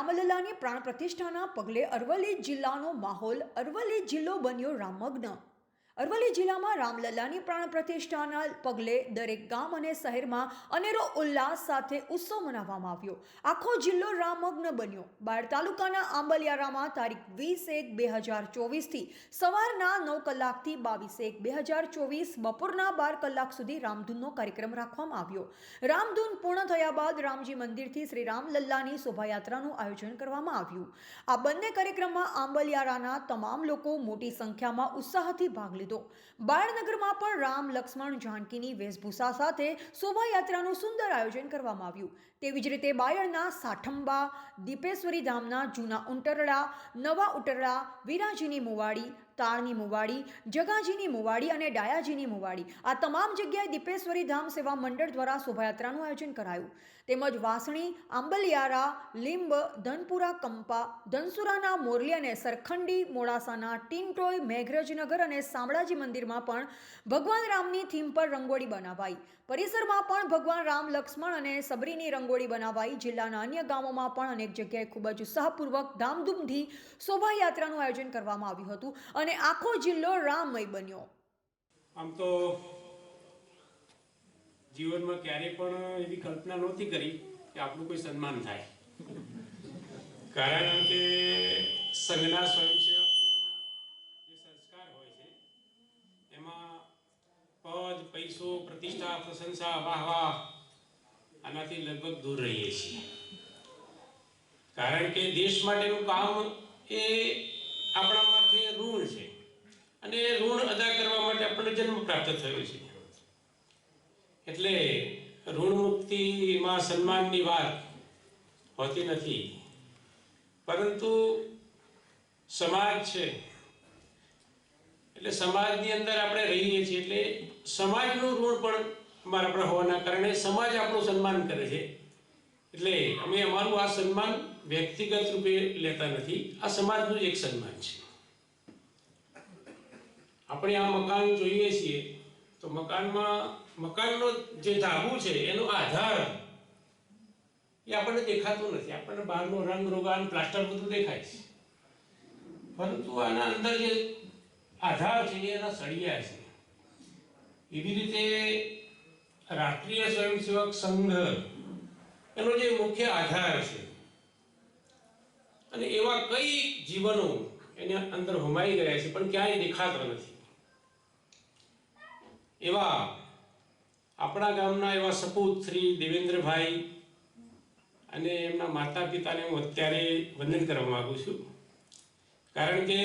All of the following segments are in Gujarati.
રામલલ્લાની પ્રાણ પ્રતિષ્ઠાના પગલે અરવલ્લી જિલ્લાનો માહોલ અરવલ્લી જિલ્લો બન્યો રામમગ્ન. અરવલ્લી જિલ્લામાં રામલલ્લાની પ્રાણ પ્રતિષ્ઠાના પગલે દરેક ગામ અને શહેરમાં અનેરો ઉલ્લાસ સાથે ઉત્સવ મનાવવામાં આવ્યો. આખો જિલ્લો રામમગ્ન બન્યો. બાળ તાલુકાના આંબલિયારામાં તારીખ વીસ એક બે હજાર ચોવીસથી સવારના નવ કલાકથી બાવીસ એક બે હજાર ચોવીસ બપોરના બાર કલાક સુધી રામધૂનનો કાર્યક્રમ રાખવામાં આવ્યો. રામધૂન પૂર્ણ થયા બાદ રામજી મંદિરથી શ્રી રામલલ્લાની શોભાયાત્રાનું આયોજન કરવામાં આવ્યું. આ બંને કાર્યક્રમમાં આંબલિયારાના તમામ લોકો મોટી સંખ્યામાં ઉત્સાહથી ભાગ લીધો. બાળનગરમાં પણ રામ, લક્ષ્મણ, જાનકીની વેશભૂષા સાથે શોભાયાત્રાનું સુંદર આયોજન કરવામાં આવ્યું. તેવી જ રીતે બાયડના સાઠંબા, દીપેશ્વરી ધામના જૂના ઉંટરડા, નવા ઉટરડા, વિરાજીની મુવાડી તાળની મુવાડી, જગાજીની મુવાડી અને ડાયાજીની મુવાડી. આ તમામ જગ્યાએ દીપેશ્વરી ધામ સેવા મંડળ દ્વારા શોભાયાત્રાનું આયોજન કરાયું. તેમજ વાસણી આંબલિયારા, લીંબ, ધનપુરા, કંપા, ધનસુરાના મોરલી અને સરખંડી, મોડાસાના ટીનટોય, મેઘરજનગર અને શામળાજી મંદિરમાં પણ ભગવાન રામની થીમ પર રંગોળી બનાવાઈ. પરિસરમાં પણ ભગવાન રામ, લક્ષ્મણ અને સબરીની રંગોળી બનાવાઈ. જિલ્લાના અન્ય ગામોમાં પણ અનેક જગ્યાએ ખૂબ જ ઉત્સાહપૂર્વક ધામધૂમથી શોભાયાત્રાનું આયોજન કરવામાં આવ્યું હતું. અને આખો જિલ્લો રામમય બન્યો. આમ તો જીવનમાં ક્યારેય પણ એવી કલ્પના નહોતી કરી કે આપણું કોઈ સન્માન થાય. કારણ કે સંઘના સ્વયંસેવકના જે સંસ્કાર હોય છે, એમાં પદ, પૈસો, પ્રતિષ્ઠા, પ્રશંસા, વાહ વાહ, આનાથી લગભગ દૂર રહીએ છીએ. કારણ કે દેશ માટેનું કામ એ આપણા માટે ઋણ છે. અને એ ઋણ અદા કરવા માટે આપણને જન્મ પ્રાપ્ત થયો છે. એટલે ઋણ મુક્તિમાં સન્માનની વાત હોતી નથી. પરંતુ સમાજ છે. એટલે સમાજની અંદર આપણે રહીએ છીએ, એટલે સમાજનું ઋણ પણ અમારા પર હોવાના કારણે સમાજ આપણું સન્માન કરે છે. એટલે અમે અમારું આ સન્માન વ્યક્તિગત રૂપે લેતા નથી. આ સમાજનું એક સન્માન છે. આપણે આ મકાન જોઈએ છીએ, તો મકાનમાં, મકાનનો જે ધાબુ છે, એનો આધાર એ આપણને દેખાતો નથી. આપણને બહારનો રંગ, રોગાન, પ્લાસ્ટર બધું દેખાય છે. પરંતુ આના અંદર જે આધાર છે એના સળિયા છે. એવી રીતે રાષ્ટ્રીય સ્વયંસેવક સંઘ એનો જે મુખ્ય આધાર છે, અને એવા કઈ જીવનો એની અંદર હોમાઈ ગયા છે, પણ ક્યાંય દેખાતા નથી. એવા આપણા ગામના એવા સપૂત શ્રી દેવેન્દ્રભાઈ અને એમના માતા પિતાને હું અત્યારે વંદન કરવા માગું છું. કારણ કે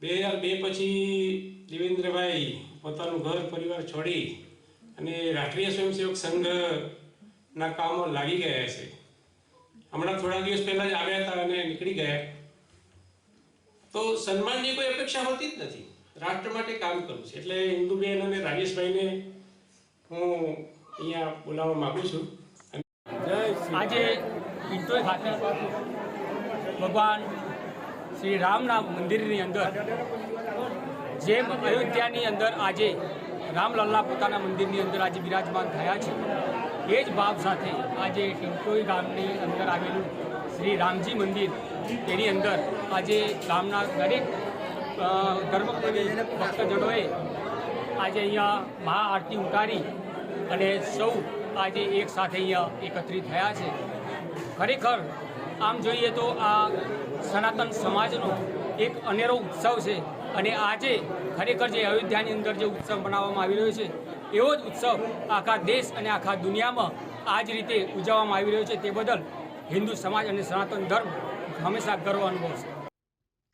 બે હજાર બે પછી દેવેન્દ્રભાઈ પોતાનું ઘર, પરિવાર છોડી અને રાષ્ટ્રીય સ્વયંસેવક સંઘના કામો લાગી ગયા છે. હમણાં થોડા દિવસ પહેલાં જ આવ્યા હતા અને નીકળી ગયા. તો સન્માનની કોઈ અપેક્ષા હોતી જ નથી. રાષ્ટ્ર માટે કામ કરવું છે. એટલે ઇન્દુબેન અને રાજેશભાઈને હું અહીંયા બોલાવવા માગું છું. આજે ઇન્ટોય ખાતે ભગવાન શ્રી રામના મંદિરની અંદર, જેમ અયોધ્યાની અંદર આજે રામલલ્લા પોતાના મંદિરની અંદર આજે બિરાજમાન થયા છે, એ જ ભાવ સાથે આજે ટિંટોઈ ગામની અંદર આવેલું શ્રી રામજી મંદિર, તેની અંદર આજે ગામના દરેક ધર્મપ્રેમી ભક્તજનોએ આજે અહીંયા મહાઆરતી ઉતારી અને સૌ આજે એક સાથે અહીંયા એકત્રિત થયા છે. ખરેખર આમ જોઈએ તો આ સનાતન સમાજનો એક અનેરો ઉત્સવ છે અને આજે ખરેખર જે અયોધ્યાની અંદર જે ઉત્સવ મનાવવામાં આવી રહ્યો છે, એવો જ ઉત્સવ આખા દેશ અને આખા દુનિયામાં આ જ રીતે ઉજવવામાં આવી રહ્યો છે. તે બદલ હિન્દુ સમાજ અને સનાતન ધર્મ હંમેશા ગર્વ અનુભવશે.